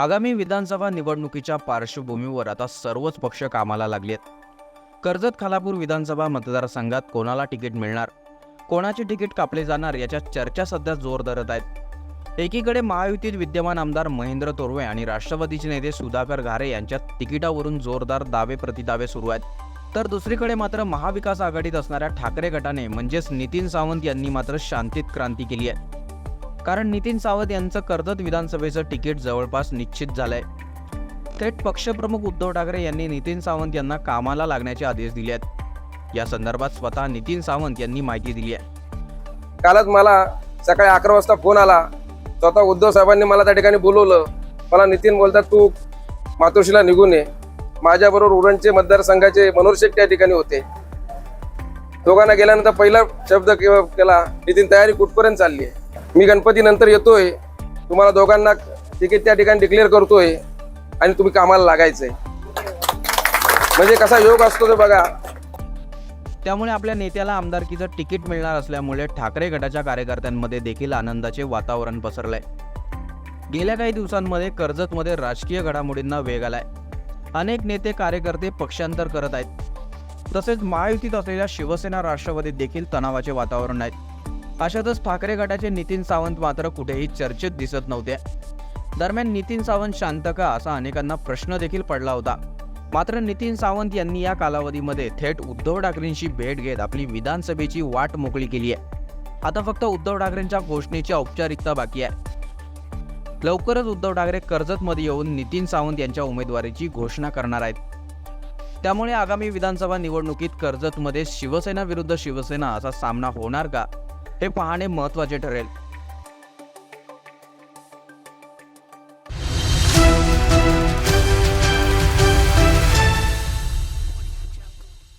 आगामी विधानसभा निवडणुकीच्या पार्श्वभूमीवर आता सर्वच पक्ष कामाला लागलेत. कर्जत खालापूर विधानसभा मतदारसंघात कोणाला तिकीट मिळणार? कोणाचे तिकीट कापले जाणार याच्या चर्चा सध्या जोर धरत आहेत. एकीकडे महायुतीत विद्यमान आमदार महेंद्र तोरवे आणि राष्ट्रवादीचे नेते सुधाकर घारे यांच्या तिकिटावरून जोरदार दावे प्रतिदावे सुरू आहेत. तर दुसरीकडे मात्र महाविकास आघाडीत असणाऱ्या ठाकरे गटाने म्हणजेच नितीन सावंत यांनी मात्र शांतीत क्रांती केली आहे. कारण नितीन सावंत यांचं कर्जत विधानसभेचं तिकीट जवळपास निश्चित झालंय. थेट पक्षप्रमुख उद्धव ठाकरे यांनी नितीन सावंत यांना कामाला लागण्याचे आदेश दिले आहेत. या संदर्भात स्वतः नितीन सावंत यांनी माहिती दिली आहे. कालच मला सकाळी अकरा वाजता फोन आला. स्वतः उद्धव साहेबांनी मला त्या ठिकाणी बोलवलं. मला नितीन बोलतात तू मातोश्रीला निघून ये माझ्याबरोबर उरणचे मतदारसंघाचे मनोहर शेख त्या ठिकाणी होते. दोघांना गेल्यानंतर पहिला शब्द केला नितीन तयारी कुठपर्यंत चालली आहे? मी गणपती नंतर येतोय. तुम्हाला दोघांना तिकीट त्या ठिकाणी डिक्लेअर करतोय आणि तुम्ही कामाला लागायचंय. म्हणजे कसा योग असतो ते बघा. त्यामुळे आपल्या नेत्याला आमदारकीचं तिकीट मिळणार असल्यामुळे ठाकरे गटाच्या कार्यकर्त्यांमध्ये देखील आनंदाचे वातावरण पसरलंय. गेल्या काही दिवसांमध्ये कर्जतमध्ये राजकीय घडामोडींना वेग आलाय. अनेक नेते कार्यकर्ते पक्षांतर करत आहेत. तसेच महायुतीत असलेल्या शिवसेना राष्ट्रवादीत देखील तणावाचे वातावरण आहे. अशातच ठाकरे गटाचे नितीन सावंत मात्र कुठेही चर्चेत दिसत नव्हते. दरम्यान नितीन सावंत शांत का असा अनेकांना प्रश्न देखील पडला होता. मात्र नितीन सावंत यांनी या कालावधीमध्ये थेट उद्धव ठाकरेंशी भेट घेत आपली विधानसभेची वाट मोकळी केली आहे. आता फक्त उद्धव ठाकरेंच्या घोषणेची औपचारिकता बाकी आहे. लवकरच उद्धव ठाकरे कर्जतमध्ये येऊन नितीन सावंत यांच्या उमेदवारीची घोषणा करणार आहेत. त्यामुळे आगामी विधानसभा निवडणुकीत कर्जतमध्ये शिवसेना विरुद्ध शिवसेना असा सामना होणार का? हे पाहणे महत्त्वाचे ठरेल.